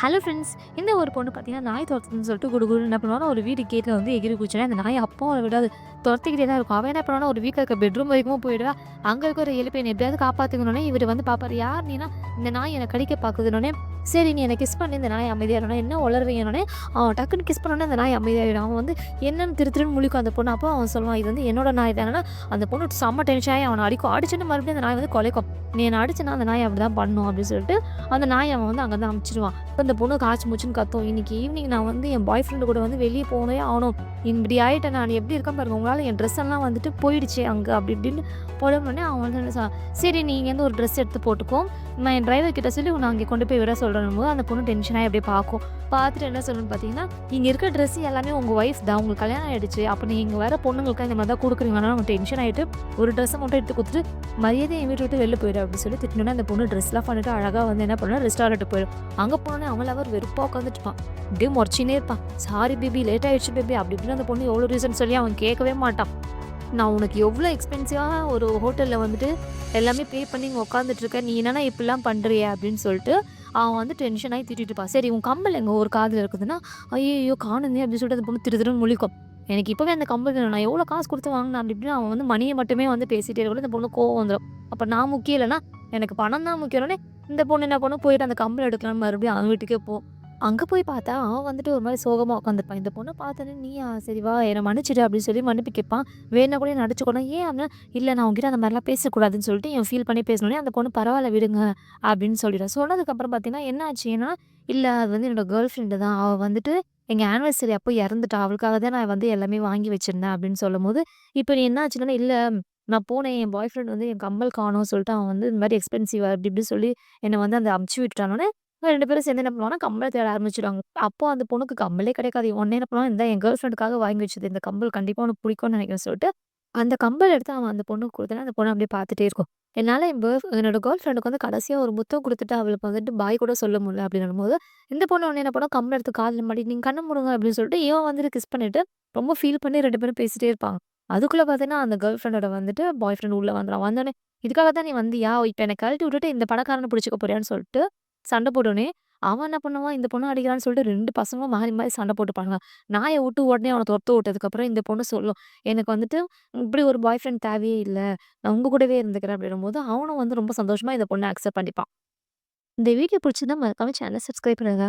Hello friends இந்த ஒரு பொண்ணு பார்த்தீங்கன்னா நாய் துரத்துன்னு சொல்லிட்டு குடு குடு என்ன பண்ணுவானா ஒரு வீடு கேட்டில் வந்து எகிரி குச்சினா அந்த நாய் அப்போ அவளை விடாது. துரத்திக்கிட்டே தான் இருக்கும். அவன் என்ன பண்ணுவானா ஒரு வீட்டில் இருக்க பெட்ரூம் வரைக்கும் போயிடுவா. அங்கே இருக்க ஒரு எலி எப்படியாவது காப்பாற்றுக்கணுன்னே இவர் வந்து பார்ப்பாரு யார் நீனா இந்த நாய் என்னை கடிக்க பார்க்குதுன்னொடனே சரி நீ என்னை கிஸ் பண்ணி இந்த நாய் அமைதியாகணும் என்ன உளர்வீங்கன்னொடனே அவன் டக்குன்னு கிஸ் பண்ணோன்னே அந்த நாய் அமைதியாகிடும் அவன் வந்து என்னன்னு திரு திருன்னு முழிக்கும் அந்த பொண்ணு. அப்போ அவன் சொல்லுவான் இது வந்து என்னோட நாய் தானே. அந்த பொண்ணு செம்ம டென்ஷன் ஆகி அவனை அடிக்கும். அடிச்சுன்னு மறுபடியும் அந்த நாய் வந்து கொலைக்கும். நீ என்னை அடிச்சுனா அந்த நாய் அப்படி தான் பண்ணும் அப்படின்னு சொல்லிட்டு அந்த நாய் அவன் வந்து அங்கே தான் அமைச்சிடுவான் இப்போ இந்த பொண்ணு காய்ச்சி மூச்சுன்னு கத்தும். இன்னைக்கு ஈவினிங் நான் வந்து என் பாய் ஃப்ரெண்டு கூட வந்து வெளியே போனே ஆகணும். இப்படி ஆகிட்டேன் நான். எப்படி இருக்கேன் பாருங்க. உங்களால் என் ட்ரெஸ் எல்லாம் வந்துட்டு போயிடுச்சு அங்கே. அப்படி இப்படின்னு போடணுன்னே அவன் வந்து என்ன சரி நீங்கள் இங்கேருந்து ஒரு ட்ரெஸ் எடுத்து போட்டுக்கோ. நான் என் டிரைவர் கிட்ட சொல்லி உன்னை அங்கே கொண்டு போய் விட சொல்கிறேன் போது அந்த பொண்ணு டென்ஷனாக அப்படியே பார்க்கும். பார்த்துட்டு என்ன சொல்லணும்னு பார்த்தீங்கன்னா இங்கே இருக்க ட்ரெஸ் எல்லாமே உங்கள் ஒய்ஃப் தான் உங்களுக்கு கல்யாணம் ஆகிடுச்சு அப்போ நீங்கள் வேறு பொண்ணுங்களுக்கு இந்த மாதிரி தான் கொடுக்குறீங்கன்னா அவங்க டென்ஷன் ஆகிட்டு ஒரு ட்ரெஸ்ஸை மட்டும் எடுத்து கொடுத்துட்டு மரியாதை என் வீட்டு விட்டு வெளில போயிடும் அப்படின்னு சொல்லி திட்டினோன்னா அந்த பொண்ணு ட்ரெஸ்லாம் பண்ணிட்டு அழகாக வந்து என்ன பண்ணணும் ரெஸ்டாரண்ட்டு போயிடும். அங்கே போனோன்னே அவங்கள அவர் வெறுப்பாக உட்காந்துட்டுப்பான் இப்படியே முறைச்சினே இருப்பான். சாரி பேபி லேட் ஆகிடுச்சு பேபி அப்படி இப்படின்னு அந்த பொண்ணு எவ்வளோ ரீசன் சொல்லி அவன் கேட்கவே மாட்டான். நான் உனக்கு எவ்வளோ எக்ஸ்பென்சிவாக ஒரு ஹோட்டலில் வந்துட்டு எல்லாமே பே பண்ணி இங்கே உட்காந்துட்டு நீ என்னன்னா இப்படிலாம் பண்ணுறிய அப்படின்னு சொல்லிட்டு அவன் வந்து டென்ஷன் ஆகி திட்டிட்டு இருப்பான் சரி உன் கம்மல் எங்கள் ஒரு காதில் இருக்குதுன்னா ஐயோ காணுந்தே அப்படின்னு சொல்லிட்டு அந்த பொண்ணு திரு திருன்னு முழிக்கும். எனக்கு இப்போவே அந்த கம்பல் நான் எவ்வளோ காசு கொடுத்து வாங்கினேன் அப்படி இப்படின்னு அவன் வந்து மணியை மட்டுமே வந்து பேசிட்டே இருக்கணும் இந்த பொண்ணு கோவம் வந்துடும் அப்போ நான் முக்கியம் இல்லைன்னா எனக்கு பணம் தான் முக்கியம்னே இந்த பொண்ணு என்ன பண்ணும்? போயிட்டு அந்த கம்பல் எடுக்கலாம்னு மறுபடியும் அவன் வீட்டுக்கே போகும் அங்கே போய் பார்த்தா அவன் வந்துட்டு ஒரு மாதிரி சோகமாக உட்காந்துருப்பான் இந்த பொண்ணு பார்த்தோன்னே நீயா சரி வா என்னை மன்னிச்சிடு அப்படின்னு சொல்லி மன்னிப்பு கேட்பான். வேணா கூட நடிச்சுக்கணும் ஏன் அப்படின்னா இல்லை நான் உங்ககிட்ட அந்த மாதிரிலாம் பேசக்கூடாதுன்னு சொல்லிட்டு என் ஃபீல் பண்ணி பேசணுன்னே அந்த பொண்ணு பரவாயில்ல விடுங்க அப்படின்னு சொல்லிடும் சொன்னதுக்கப்புறம் பார்த்தீங்கன்னா என்ன ஆச்சுன்னா இல்லை அது வந்து என்னோடய கேர்ள் ஃப்ரெண்டு தான். அவள் வந்துட்டு எங்கள் ஆனிவர்சரி அப்போ இறந்துட்டா அவளுக்காக தான் நான் வந்து எல்லாமே வாங்கி வச்சிருந்தேன் அப்படின்னு சொல்லும் போது இப்போ நீ என்ன ஆச்சுன்னா இல்லை நான் போனேன் என் பாய் ஃப்ரெண்ட் வந்து என் கம்மல் காணோம் சொல்லிட்டு அவன் வந்து இந்த மாதிரி எக்ஸ்பென்சிவாக அப்படி இப்படி சொல்லி என்னை வந்து அந்த அமுச்சு விட்டுட்டானோன்னே ரெண்டு பேரும் சேர்ந்து என்ன பண்ணுவாங்கன்னா கம்பளை தேட ஆரம்பிச்சிடுவாங்க அப்போ அந்த பொண்ணுக்கு கம்மலே கிடைக்காது. உடனே என்ன பண்ணுவான் இந்த என் கேர்ள் ஃப்ரெண்டுக்காக வாங்கி வச்சது. இந்த கம்பல் கண்டிப்பாக உனக்கு பிடிக்கும்னு நினைக்கிறேன் சொல்லிட்டு அந்த கம்பல் எடுத்து அவன் அந்த பொண்ணுக்கு கொடுத்தனா அந்த பொண்ணு அப்படியே பார்த்துட்டே இருக்கும். என்னால் என் பேர் என்னோட கேர்ள் ஃப்ரெண்டுக்கு வந்து கடைசியாக ஒரு முத்தம் கொடுத்துட்டு அவளுக்கு வந்துட்டு பாய் கூட சொல்ல முடியல அப்படின்னும் போது இந்த பொண்ணு உடனே என்ன பண்ணோம்? கம்பளை எடுத்து காதில் மாட்டி நீங்கள் கண்ண முடுங்க அப்படின்னு சொல்லிட்டு இவன் வந்துட்டு கிஸ் பண்ணிட்டு ரொம்ப ஃபீல் பண்ணி ரெண்டு பேரும் பேசிட்டே இருப்பாங்க. அதுக்குள்ளே பார்த்தீங்கன்னா அந்த கேர்ள் ஃப்ரெண்டோட வந்துட்டு பாய் ஃப்ரெண்ட் உள்ளே வந்துடும் வந்தோடனே இதுக்காக தான் நீ வந்தியா? இப்போ என்னை கழட்டி விட்டுட்டு இந்த பணக்காரனை பிடிச்சிக்க போறியான்னு சொல்லிட்டு சண்டை போட்டோன்னே அவன் என்ன பண்ணுவான்? இந்த பொண்ணு அடிக்கிறான்னு சொல்லிட்டு ரெண்டு பசங்களும் மாறி மாறி சண்டை போட்டுப்பானுங்க நாயை விட்டு உடனே அவனை துரத்து விட்டதுக்கப்புறம் இந்த பொண்ணு சொல்லும் எனக்கு வந்துட்டு இப்படி ஒரு பாய் ஃப்ரெண்ட் தேவையே இல்லை. நான் உங்க கூடவே இருந்துக்கிறேன். அப்படின்னும் போது அவனும் வந்து ரொம்ப சந்தோஷமா இந்த பொண்ணை அக்செப்ட் பண்ணிப்பான். இந்த வீடியோ பிடிச்சிருந்தா மறக்காம சேனல் சப்ஸ்கிரைப் பண்ணுங்க.